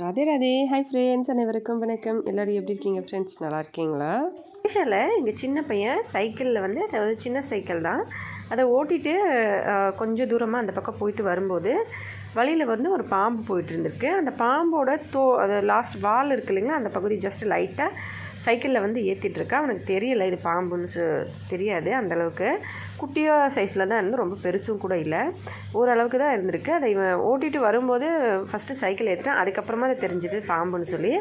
Radhe Radhe. Hi friends அனைவருக்கும் வணக்கம். எல்லோரும் எப்படி இருக்கீங்க ஃப்ரெண்ட்ஸ் நல்லா இருக்கீங்களா? ஸ்பெஷலில் எங்கள் சின்ன பையன் சைக்கிளில் வந்து அதாவது சின்ன சைக்கிள் தான். அதை ஓட்டிட்டு கொஞ்சம் தூரமாக அந்த பக்கம் போயிட்டு வரும்போது வழியில் வந்து ஒரு பாம்பு போயிட்டு இருந்திருக்கு. அந்த பாம்போட தோ அது லாஸ்ட் வால் இருக்கு இல்லைங்களா? அந்த பகுதி ஜஸ்ட் லைட்டாக சைக்கிளில் வந்து ஏற்றிட்டுருக்கா அவனுக்கு தெரியல இது பாம்புன்னு சொ தெரியாது அந்தளவுக்கு குட்டியாக சைஸில் தான் இருந்து ரொம்ப பெருசும் கூட இல்லை. ஓரளவுக்கு தான் இருந்திருக்கு. அதை இவன் ஓட்டிட்டு வரும்போது ஃபஸ்ட்டு சைக்கிள் ஏற்றிட்டான் அதுக்கப்புறமா அது தெரிஞ்சது பாம்புன்னு சொல்லி.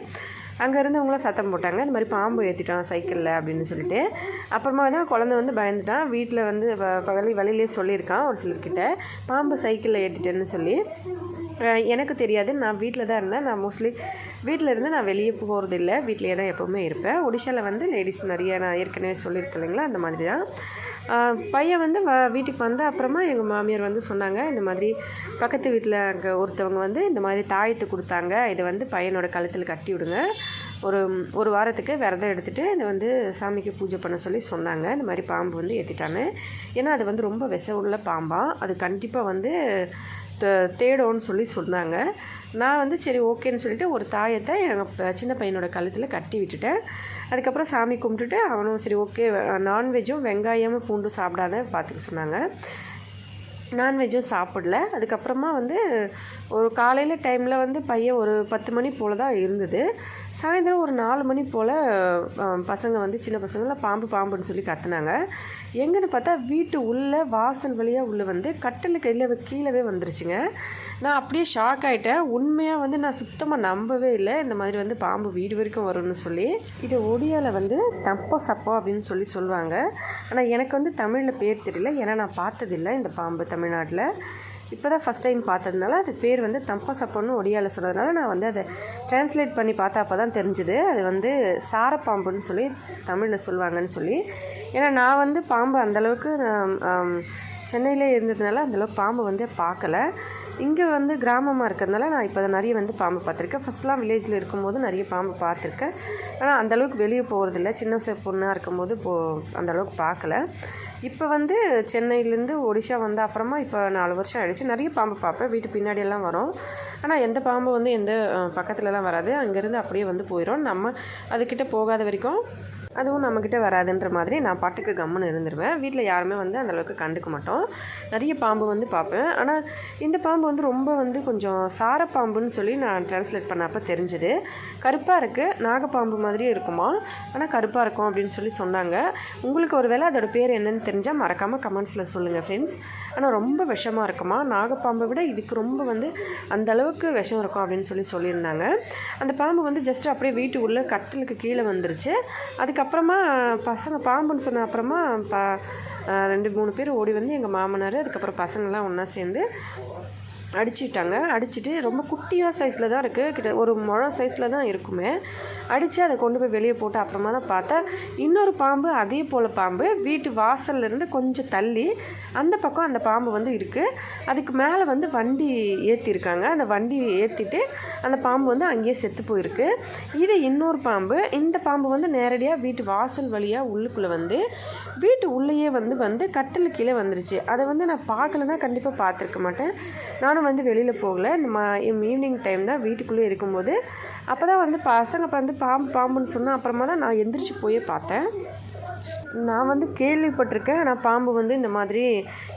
அங்கே அவங்களாம் சத்தம் போட்டாங்க. இந்த மாதிரி பாம்பு ஏற்றிட்டான் சைக்கிளில் அப்படின்னு சொல்லிட்டு. அப்புறமா தான் குழந்தை வந்து பயந்துட்டான். வீட்டில் வந்து வ- பகலி வழியிலே சொல்லியிருக்கான் ஒரு சிலர்கிட்ட. பாம்பு சைக்கிளில் ஏற்றிட்டேன்னு சொல்லி. எனக்கு தெரியாது. நான் வீட்டில் தான் இருந்தேன். நான் மோஸ்ட்லி வீட்டில் இருந்து நான் வெளியே போகிறது இல்லை வீட்டிலேயே தான் எப்போவுமே இருப்பேன். ஒடிஷாவில் வந்து லேடிஸ் நிறைய நான் ஏற்கனவே சொல்லியிருக்கேன் இல்லைங்களா? அந்த மாதிரி தான் பையன் வந்து வ வீட்டுக்கு வந்த அப்புறமா எங்கள் மாமியார் வந்து சொன்னாங்க இந்த மாதிரி பக்கத்து வீட்டில் அங்கே ஒருத்தவங்க வந்து இந்த மாதிரி தாயத்து கொடுத்தாங்க. இதை வந்து பையனோட கழுத்தில் கட்டி விடுங்க. ஒரு ஒரு வாரத்துக்கு விரதம் எடுத்துகிட்டு இதை வந்து சாமிக்கு பூஜை பண்ண சொல்லி சொன்னாங்க. இந்த மாதிரி பாம்பு வந்து ஏற்றிட்டானு ஏன்னா அது வந்து ரொம்ப விஷ உள்ள பாம்பாக அது கண்டிப்பாக வந்து தேடும்னு சொல்லி சொன்னாங்க. நான் வந்து சரி ஓகேன்னு சொல்லிட்டு ஒரு தாயத்தை எங்கள் சின்ன பையனோட கழுத்தில் கட்டி விட்டுட்டேன். அதுக்கப்புறம் சாமி கும்பிட்டுட்டு அவனும் சரி ஓகே நான்வெஜ்ஜும் வெங்காயமும் பூண்டும் சாப்பிடாத பார்த்துக்க சொன்னாங்க. நான்வெஜ்ஜும் சாப்பிடல. அதுக்கப்புறமா வந்து ஒரு காலையில் டைமில் வந்து பையன் ஒரு பத்து மணி போல் தான் இருந்தது. சாயந்தரம் ஒரு நாலு மணி போல் பசங்க வந்து சின்ன பசங்களாம் பாம்பு பாம்புன்னு சொல்லி கத்துனாங்க. எங்கன்னு பார்த்தா வீட்டு உள்ளே வாசல் வழியாக உள்ளே வந்து கட்டிலுக்கு கையில் கீழவே வந்துருச்சுங்க. நான் அப்படியே ஷாக் ஆகிட்டேன் உண்மையாக வந்து நான் சுத்தமாக நம்பவே இல்லை. இந்த மாதிரி வந்து பாம்பு வீடு வரைக்கும் வரும்னு சொல்லி. இது ஒடியாவில் வந்து தப்போ சப்போ அப்படின்னு சொல்லி சொல்லுவாங்க. ஆனால் எனக்கு வந்து தமிழில் பேர் தெரியல. ஏன்னா நான் பார்த்ததில்ல இந்த பாம்பு தமிழ்நாட்டில். இப்போ தான் ஃபஸ்ட் டைம் பார்த்ததுனால அது பேர் வந்து தப்போ சப்போன்னு ஒடியாவில் சொன்னதுனால நான் வந்து அதை டிரான்ஸ்லேட் பண்ணி பார்த்தா அப்போ தான் தெரிஞ்சுது. அது வந்து சாரப்பாம்புன்னு சொல்லி தமிழில் சொல்லுவாங்கன்னு சொல்லி. ஏன்னா நான் வந்து பாம்பு அந்தளவுக்கு நான் சென்னையிலே இருந்ததுனால அந்தளவுக்கு பாம்பு வந்து பார்க்கல. இங்கே வந்து கிராமமாக இருக்கிறதுனால நான் இப்போ நிறைய வந்து பாம்பு பார்த்துருக்கேன். ஃபஸ்ட்லாம் வில்லேஜில் இருக்கும்போது நிறைய பாம்பு பார்த்துருக்கேன். ஆனால் அந்தளவுக்கு வெளியே போகிறதில்ல சின்ன வயசு பொண்ணாக இருக்கும்போது போ அந்தளவுக்கு பார்க்கல. இப்போ வந்து சென்னையிலேருந்து ஒடிஷா வந்த அப்புறமா இப்போ நாலு வருஷம் ஆகிடுச்சு நிறைய பாம்பு பார்ப்பேன். வீட்டு பின்னாடியெல்லாம் வரும். ஆனால் எந்த பாம்பு வந்து எந்த பக்கத்துலலாம் வராது. அங்கேருந்து அப்படியே வந்து போயிடும் நம்ம அதுக்கிட்ட போகாத வரைக்கும் அதுவும் நம்மக்கிட்ட வராதுன்ற மாதிரி நான் பாட்டுக்கு கம்முன்னு இருந்துருவேன். வீட்டில் யாருமே வந்து அந்த அளவுக்கு கண்டுக்க மாட்டோம். நிறைய பாம்பு வந்து பார்ப்பேன். ஆனால் இந்த பாம்பு வந்து ரொம்ப வந்து கொஞ்சம் சாரப்பாம்புன்னு சொல்லி நான் ட்ரான்ஸ்லேட் பண்ணப்போ தெரிஞ்சுது. கருப்பாக இருக்குது நாகப்பாம்பு மாதிரியே இருக்குமா? ஆனால் கருப்பாக இருக்கும் அப்படின்னு சொல்லி சொன்னாங்க. உங்களுக்கு ஒரு வேளை அதோடய பேர் என்னன்னு தெரிஞ்சால் மறக்காமல் கமெண்ட்ஸில் சொல்லுங்கள் ஃப்ரெண்ட்ஸ் ஆனால் ரொம்ப விஷமாக இருக்குமா? நாகப்பாம்பை விட இதுக்கு ரொம்ப வந்து அந்த அளவுக்கு விஷம் இருக்கும் அப்படின்னு சொல்லி சொல்லியிருந்தாங்க. அந்த பாம்பு வந்து ஜஸ்ட் அப்படியே வீட்டு உள்ள கட்டிலுக்கு கீழே வந்துருச்சு. அதுக்கப்புறம் பசங்க பாம்புன்னு சொன்ன அப்புறமா ப ரெண்டு மூணு பேர் ஓடி வந்து எங்கள் மாமனார் அதுக்கப்புறம் பசங்கள்லாம் ஒன்றா சேர்ந்து அடிச்சுட்டாங்க. அடிச்சுட்டு ரொம்ப குட்டியாக சைஸில் தான் இருக்குது கிட்ட ஒரு முழம் சைஸில் தான் இருக்குமே. அடித்து அதை கொண்டு போய் வெளியே போட்டு அப்புறமா தான் பார்த்தா இன்னொரு பாம்பு அதே போல் பாம்பு. வீட்டு வாசல்லேருந்து கொஞ்சம் தள்ளி அந்த பக்கம் அந்த பாம்பு வந்து இருக்குது அதுக்கு மேலே வந்து வண்டி ஏற்றிருக்காங்க அந்த வண்டி ஏற்றிட்டு அந்த பாம்பு வந்து அங்கேயே செத்து போயிருக்கு. இது இன்னொரு பாம்பு. இந்த பாம்பு வந்து நேரடியாக வீட்டு வாசல் வழியாக உள்ளுக்குள்ளே வந்து வீட்டு உள்ளேயே வந்து வந்து கட்டில் கீழே வந்துருச்சு. அதை வந்து நான் பார்க்கலன்னா கண்டிப்பாக பார்த்துருக்க மாட்டேன். நான் நானும் வந்து வெளியில் போகல. இந்த மா ஈவினிங் டைம் தான் வீட்டுக்குள்ளே இருக்கும்போது அப்போ தான் வந்து பசங்க வந்து பாம்பு பாம்புன்னு சொன்னால் அப்புறமா தான் நான் எந்திரிச்சு போயே பார்த்தேன். நான் வந்து கேள்விப்பட்டிருக்கேன். ஆனால் பாம்பு வந்து இந்த மாதிரி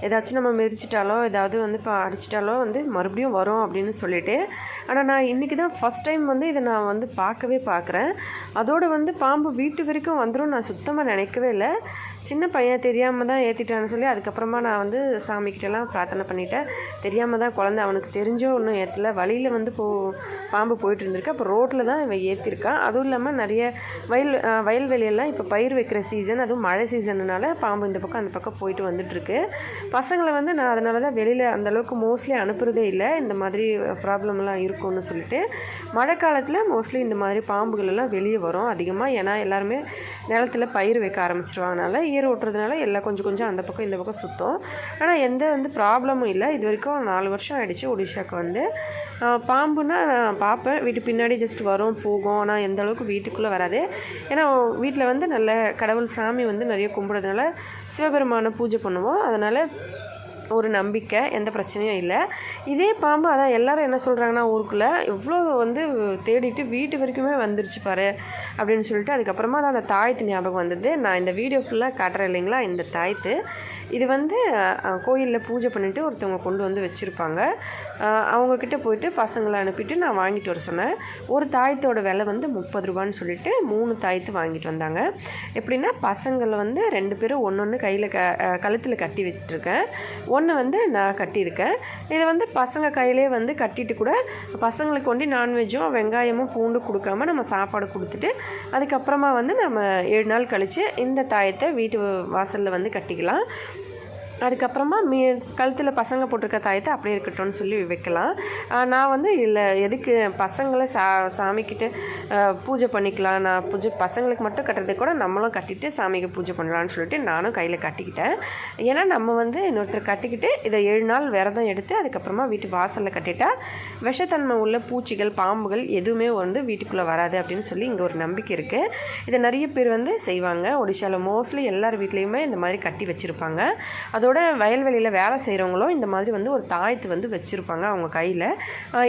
ஏதாச்சும் நம்ம மிதிச்சிட்டாலோ ஏதாவது வந்து இப்போ அடிச்சிட்டாலோ வந்து மறுபடியும் வரும் அப்படின்னு சொல்லிட்டு. ஆனால் நான் இன்றைக்கி தான் ஃபஸ்ட் டைம் வந்து இதை நான் வந்து பார்க்கவே பார்க்குறேன். அதோடு வந்து பாம்பு வீட்டு வரைக்கும் வந்துடும் நான் சுத்தமாக நினைக்கவே இல்லை. சின்ன பையன் தெரியாமல் தான் ஏற்றிட்டான்னு சொல்லி அதுக்கப்புறமா நான் வந்து சாமிக்கிட்டலாம் பிரார்த்தனை பண்ணிட்டேன். தெரியாமல் தான் குழந்தை அவனுக்கு தெரிஞ்சோ ஒன்றும் ஏற்றல வழியில் வந்து போ பாம்பு போயிட்டு இருந்திருக்கு. அப்போ ரோட்டில் தான் இவன் ஏற்றிருக்கான் அதுவும் இல்லாமல் நிறைய வயல் வயல்வெளியெல்லாம் இப்போ பயிர் வைக்கிற சீசன் அதுவும் மழை சீசனுனால பாம்பு இந்த பக்கம் அந்த பக்கம் போயிட்டு வந்துட்டுருக்கு. பசங்களை வந்து நான் அதனால தான் வெளியில் அந்தளவுக்கு மோஸ்ட்லி அனுப்புகிறதே இல்லை. இந்த மாதிரி ப்ராப்ளம்லாம் இருக்கும்னு சொல்லிட்டு மழை காலத்தில் மோஸ்ட்லி இந்த மாதிரி பாம்புகள் எல்லாம் வெளியே வரும் அதிகமாக ஏன்னா எல்லாருமே நிலத்தில் பயிர் வைக்க ஆரம்பிச்சிருவாங்கனால ஏர் ஓட்டுறதுனால எல்லாம் கொஞ்சம் கொஞ்சம் அந்த பக்கம் இந்த பக்கம் சுத்தம். ஆனால் எந்த வந்து ப்ராப்ளமும் இல்லை. இது வரைக்கும் நாலு வருஷம் ஆயிடுச்சு ஒடிஷாக்கு வந்து. பாம்புனா நான் பார்ப்பேன் வீட்டு பின்னாடி ஜஸ்ட் வரும் போகும். ஆனால் எந்த அளவுக்கு வீட்டுக்குள்ளே வராது. ஏன்னா வீட்டில் வந்து நல்ல கடவுள் சாமி வந்து நிறைய கும்பிட்றதுனால சிவபெருமானை பூஜை பண்ணுவோம். அதனால் ஒரு நம்பிக்கை எந்த பிரச்சனையும் இல்லை. இதே பாம்பு அதான் எல்லாரும் என்ன சொல்கிறாங்கன்னா ஊருக்குள்ளே எவ்வளோ வந்து தேடிட்டு வீட்டு வரைக்குமே வந்துருச்சு பாரு அப்படின்னு சொல்லிட்டு அதுக்கப்புறமா தான் அந்த தாயத்து ஞாபகம் வந்தது. நான் இந்த வீடியோ ஃபுல்லாக காட்டுறேன் இல்லைங்களா? இந்த தாயத்து. இது வந்து கோயிலில் பூஜை பண்ணிவிட்டு ஒருத்தவங்க கொண்டு வந்து வச்சுருப்பாங்க. அவங்கக்கிட்ட போயிட்டு பசங்களை அனுப்பிட்டு நான் வாங்கிட்டு வர சொன்னேன். ஒரு தாயத்தோட விலை வந்து முப்பது ரூபான்னு சொல்லிட்டு மூணு தாயத்து வாங்கிட்டு வந்தாங்க. எப்படின்னா பசங்களை வந்து ரெண்டு பேரும் ஒன்று ஒன்று கையில் க கழுத்தில் கட்டி வச்சுருக்கேன் ஒன்று வந்து நான் கட்டியிருக்கேன். இதை வந்து பசங்க கையிலே வந்து கட்டிட்டு கூட பசங்களுக்கு கொண்டு நான்வெஜ்ஜும் வெங்காயமும் பூண்டு கொடுக்காம நம்ம சாப்பாடு கொடுத்துட்டு அதுக்கப்புறமா வந்து நம்ம ஏழு நாள் கழித்து இந்த தாயத்தை வீட்டு வாசலில் வந்து கட்டிக்கலாம். அதுக்கப்புறமா மீ கழுத்தில் பசங்க போட்டிருக்க தாயத்தை அப்படியே இருக்கட்டும்னு சொல்லி வைக்கலாம். நான் வந்து இல்லை எதுக்கு பசங்களை சா சாமிக்கிட்ட பூஜை பண்ணிக்கலாம். நான் பூஜை பசங்களுக்கு மட்டும் கட்டுறதை கூட நம்மளும் கட்டிட்டு சாமிக்கு பூஜை பண்ணலான்னு சொல்லிட்டு நானும் கையில் கட்டிக்கிட்டேன். ஏன்னா நம்ம வந்து இன்னொருத்தர் கட்டிக்கிட்டு இதை ஏழு நாள் விரதம் எடுத்து அதுக்கப்புறமா வீட்டு வாசலில் கட்டிட்டா விஷத்தன்மை உள்ள பூச்சிகள் பாம்புகள் எதுவுமே வந்து வீட்டுக்குள்ளே வராது அப்படின்னு சொல்லி இங்கே ஒரு நம்பிக்கை இருக்குது இதை நிறைய பேர் வந்து செய்வாங்க. ஒடிஷாவில் மோஸ்ட்லி எல்லார் வீட்லேயுமே இந்த மாதிரி கட்டி வச்சுருப்பாங்க. அதோட வயல்வெளியில் வேலை செய்கிறவங்களும் இந்த மாதிரி வந்து ஒரு தாயத்து வந்து வச்சுருப்பாங்க அவங்க கையில்.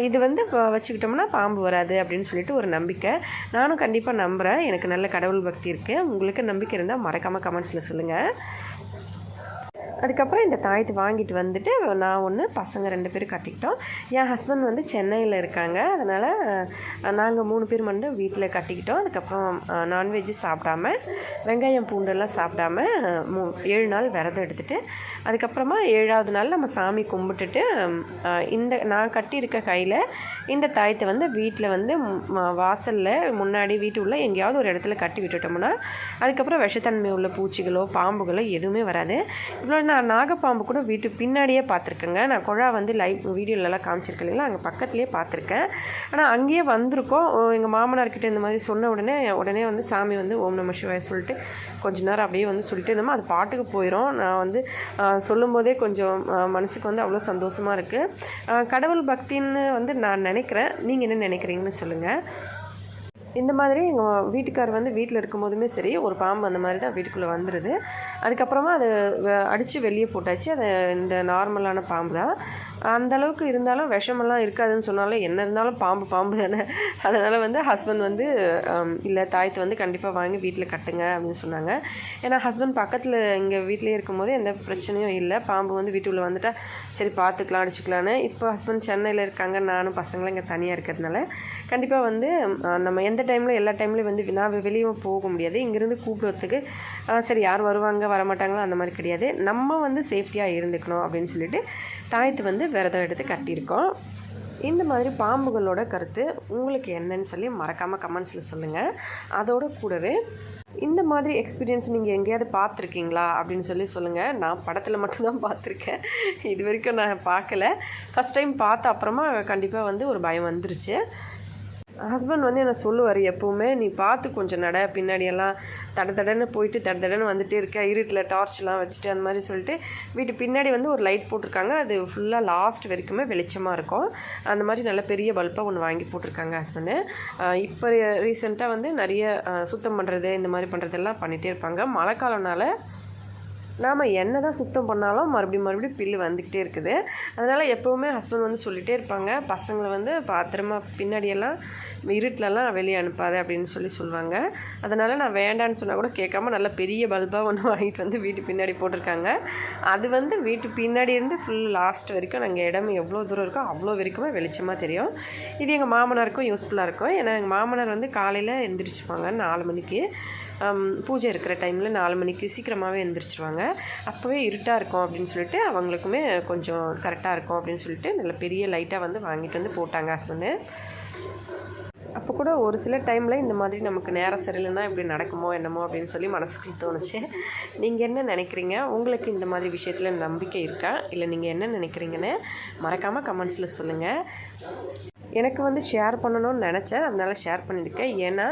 இது வந்து இப்போ வச்சுக்கிட்டோம்னா பாம்பு வராது அப்படின்னு சொல்லிட்டு ஒரு நம்பிக்கை. நானும் கண்டிப்பாக நம்புகிறேன் எனக்கு நல்ல கடவுள் பக்தி இருக்குது உங்களுக்கு நம்பிக்கை இருந்தால் மறக்காமல் கமெண்ட்ஸில் சொல்லுங்கள் அதுக்கப்புறம் இந்த தாயத்தை வாங்கிட்டு வந்துட்டு நான் ஒன்று பசங்க ரெண்டு பேரும் கட்டிக்கிட்டோம். என் ஹஸ்பண்ட் வந்து சென்னையில் இருக்காங்க. அதனால் நாங்கள் மூணு பேர் மட்டும் வீட்டில் கட்டிக்கிட்டோம். அதுக்கப்புறம் நான்வெஜ்ஜு சாப்பிடாம வெங்காயம் பூண்டெல்லாம் சாப்பிடாம மூ ஏழு நாள் விரதம் எடுத்துகிட்டு அதுக்கப்புறமா ஏழாவது நாள் நம்ம சாமி கும்பிட்டுட்டு இந்த நான் கட்டியிருக்க கையில் இந்த தாயத்தை வந்து வீட்டில் வந்து வாசலில் முன்னாடி வீட்டு உள்ள எங்கேயாவது ஒரு இடத்துல கட்டி விட்டுட்டோம்னா அதுக்கப்புறம் விஷத்தன்மை உள்ள பூச்சிகளோ பாம்புகளோ எதுவுமே வராது. இவ்வளோ நான் நாகப்பாம்பு கூட வீட்டு பின்னாடியே பார்த்துருக்கேங்க. நான் குழா வந்து லைவ் வீடியோலலாம் காமிச்சிருக்கேன் இல்லைங்களா? அங்கே பக்கத்துலேயே பார்த்துருக்கேன். ஆனால் அங்கேயே வந்திருக்கோம். எங்கள் மாமனார்கிட்ட இந்த மாதிரி சொன்ன உடனே உடனே வந்து சாமி வந்து ஓம் நம சிவாய சொல்லிட்டு கொஞ்ச நேரம் அப்படியே வந்து சொல்லிட்டு இருந்தோம் அது பாட்டுக்கு போயிடும் நான் வந்து சொல்லும்போதே கொஞ்சம் மனசுக்கு வந்து அவ்வளோ சந்தோஷமாக இருக்குது கடவுள் பக்தின்னு வந்து நான் நினைக்கிறேன். நீங்கள் என்ன நினைக்கிறீங்கன்னு சொல்லுங்கள் இந்த மாதிரி எங்கள் வீட்டுக்கார் வந்து வீட்டில் இருக்கும்போதுமே சரி ஒரு பாம்பு அந்த மாதிரி தான் வீட்டுக்குள்ளே வந்துடுது அதுக்கப்புறமா அது அடித்து வெளியே போட்டாச்சு. அது இந்த நார்மலான பாம்பு தான். அந்தளவுக்கு இருந்தாலும் விஷமெல்லாம் இருக்காதுன்னு சொன்னாலும் என்ன இருந்தாலும் பாம்பு பாம்பு தானே. அதனால் வந்து ஹஸ்பண்ட் வந்து இல்லை தாயத்தை வந்து கண்டிப்பாக வாங்கி வீட்டில் கட்டுங்க அப்படின்னு சொன்னாங்க. ஏன்னா ஹஸ்பண்ட் பக்கத்தில் இங்கே வீட்டிலே இருக்கும்போது எந்த பிரச்சனையும் இல்லை. பாம்பு வந்து வீட்டுக்குள்ளே வந்துட்டால் சரி பார்த்துக்கலாம் அடிச்சுக்கலான்னு இப்போ ஹஸ்பண்ட் சென்னையில் இருக்காங்க. நானும் பசங்களும் இங்கே தனியாக இருக்கிறதுனால. கண்டிப்பாக வந்து நம்ம எந்த டைமில் எல்லா டைம்லையும் வந்து நான் வெளியே போக முடியாது. இங்கேருந்து கூப்பிடுறதுக்கு சரி யார் வருவாங்க வரமாட்டாங்களோ அந்த மாதிரி கிடையாது. நம்ம வந்து சேஃப்டியாக இருந்துக்கணும் அப்படின்னு சொல்லிட்டு தாயத்து வந்து விரதம் எடுத்து கட்டியிருக்கோம். இந்த மாதிரி பாம்புகளோட கருத்து உங்களுக்கு என்னன்னு சொல்லி மறக்காமல் கமெண்ட்ஸில் சொல்லுங்கள் அதோடு கூடவே இந்த மாதிரி எக்ஸ்பீரியன்ஸ் நீங்கள் எங்கேயாவது பார்த்துருக்கீங்களா அப்படின்னு சொல்லி சொல்லுங்கள் நான் படத்தில் மட்டும்தான் பார்த்துருக்கேன். இது வரைக்கும் நான் பார்க்கல. ஃபஸ்ட் டைம் பார்த்த அப்புறமா கண்டிப்பாக வந்து ஒரு பயம் வந்துருச்சு. ஹஸ்பண்ட் வந்து என்ன சொல்லுவார் எப்போவுமே நீ பார்த்து கொஞ்சம் நட பின்னாடியெல்லாம் தட தடன்னு போயிட்டு தட தடன்னு வந்துட்டே இருக்க இருட்டில் டார்ச்லாம் வச்சுட்டு அந்த மாதிரி சொல்லிட்டு வீட்டு பின்னாடி வந்து ஒரு லைட் போட்டிருக்காங்க. அது ஃபுல்லாக லாஸ்ட் வரைக்குமே வெளிச்சமாக இருக்கும். அந்த மாதிரி நல்ல பெரிய பல்பாக ஒன்று வாங்கி போட்டிருக்காங்க ஹஸ்பண்டு இப்போ ரீசெண்டாக வந்து நிறைய சுத்தம் பண்ணுறது இந்த மாதிரி பண்ணுறதெல்லாம் பண்ணிகிட்டே இருப்பாங்க. மழை காலம்னால நாம் என்ன தான் சுத்தம் பண்ணாலும் மறுபடியும் மறுபடியும் பில்லு வந்துக்கிட்டே இருக்குது. அதனால் எப்போவுமே ஹஸ்பண்ட் வந்து சொல்லிகிட்டே இருப்பாங்க. பசங்களை வந்து பாத்திரமா பின்னாடியெல்லாம் இருட்டிலலாம் வெளியே அனுப்பாதே அப்படின்னு சொல்லி சொல்லுவாங்க. அதனால் நான் வேண்டான்னு சொன்னால் கூட கேட்காம நல்ல பெரிய பல்பாக ஒன்று வாங்கிட்டு வந்து வீட்டு பின்னாடி போட்டிருக்காங்க. அது வந்து வீட்டு பின்னாடி இருந்து ஃபுல் லாஸ்ட் வரைக்கும் நாங்கள் இடம் எவ்வளோ தூரம் இருக்கோ அவ்வளோ வரைக்குமே வெளிச்சமாக தெரியும். இது எங்கள் மாமனாருக்கும் யூஸ்ஃபுல்லாக இருக்கும். ஏன்னா எங்கள் மாமனார் வந்து காலையில் எந்திரிச்சுப்பாங்க நாலு மணிக்கு. பூஜை இருக்கிற டைமில் நாலு மணிக்கு சீக்கிரமாகவே எந்திரிச்சிருவாங்க. அப்போவே இருட்டாக இருக்கும் அப்படின்னு சொல்லிட்டு அவங்களுக்குமே கொஞ்சம் கரெக்டாக இருக்கும் அப்படின்னு சொல்லிட்டு நல்ல பெரிய லைட்டாக வந்து வாங்கிட்டு வந்து போட்டாங்க ஹஸ்பண்டு அப்போ கூட ஒரு சில டைமில் இந்த மாதிரி நமக்கு நேரம் சரியில்லைன்னா இப்படி நடக்குமோ என்னமோ அப்படின்னு சொல்லி மனசுக்குள்ள தோணுச்சு. நீங்கள் என்ன நினைக்கிறீங்க? உங்களுக்கு இந்த மாதிரி விஷயத்தில் நம்பிக்கை இருக்கா? இல்லை நீங்கள் என்ன நினைக்கிறீங்கன்னு மறக்காமல் கமெண்ட்ஸில் சொல்லுங்கள் எனக்கு வந்து ஷேர் பண்ணணும்னு நினச்சேன். அதனால் ஷேர் பண்ணியிருக்கேன். ஏன்னா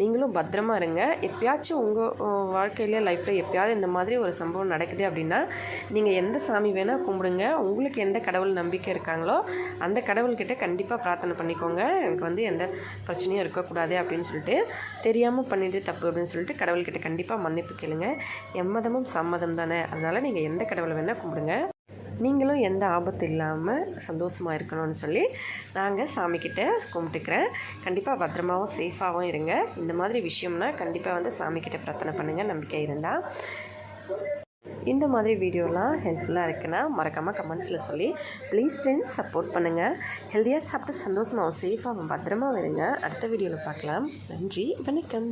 நீங்களும் பத்திரமா இருங்க. எப்பயாச்சும் உங்கள் வாழ்க்கையிலே லைஃப்பில் எப்பயாவது இந்த மாதிரி ஒரு சம்பவம் நடக்குது அப்படின்னா நீங்கள் எந்த சாமி வேணால் கும்பிடுங்க. உங்களுக்கு எந்த கடவுள் நம்பிக்கை இருக்காங்களோ அந்த கடவுள்கிட்ட கண்டிப்பாக பிரார்த்தனை பண்ணிக்கோங்க. எனக்கு வந்து எந்த பிரச்சனையும் இருக்கக்கூடாது அப்படின்னு சொல்லிட்டு தெரியாமல் பண்ணிட்டு தப்பு அப்படின்னு சொல்லிட்டு கடவுள்கிட்ட கண்டிப்பாக மன்னிப்பு கேளுங்க. எம்மதமும் சம்மதம் தானே. அதனால் நீங்கள் எந்த கடவுளை வேணால் கும்பிடுங்க. நீங்களும் எந்த ஆபத்து இல்லாமல் சந்தோஷமாக இருக்கணும்னு சொல்லி நாங்கள் சாமிக்கிட்ட கும்பிட்டுக்கிறேன். கண்டிப்பாக பத்திரமாவும் சேஃபாகவும் இருங்க. இந்த மாதிரி விஷயம்னா கண்டிப்பாக வந்து சாமிக்கிட்ட பிரார்த்தனை பண்ணுங்கள் நம்பிக்கை இருந்தால் இந்த மாதிரி வீடியோலாம் ஹெல்ப்ஃபுல்லாக இருக்குன்னா மறக்காமல் கமெண்ட்ஸில் சொல்லி ப்ளீஸ் ஃப்ரெண்ட்ஸ் சப்போர்ட் பண்ணுங்கள் ஹெல்த்தியாக சாப்பிட்டு சந்தோஷமாகவும் சேஃபாகவும் பத்திரமா இருங்க. அடுத்த வீடியோவில் பார்க்கலாம். நன்றி வணக்கம்.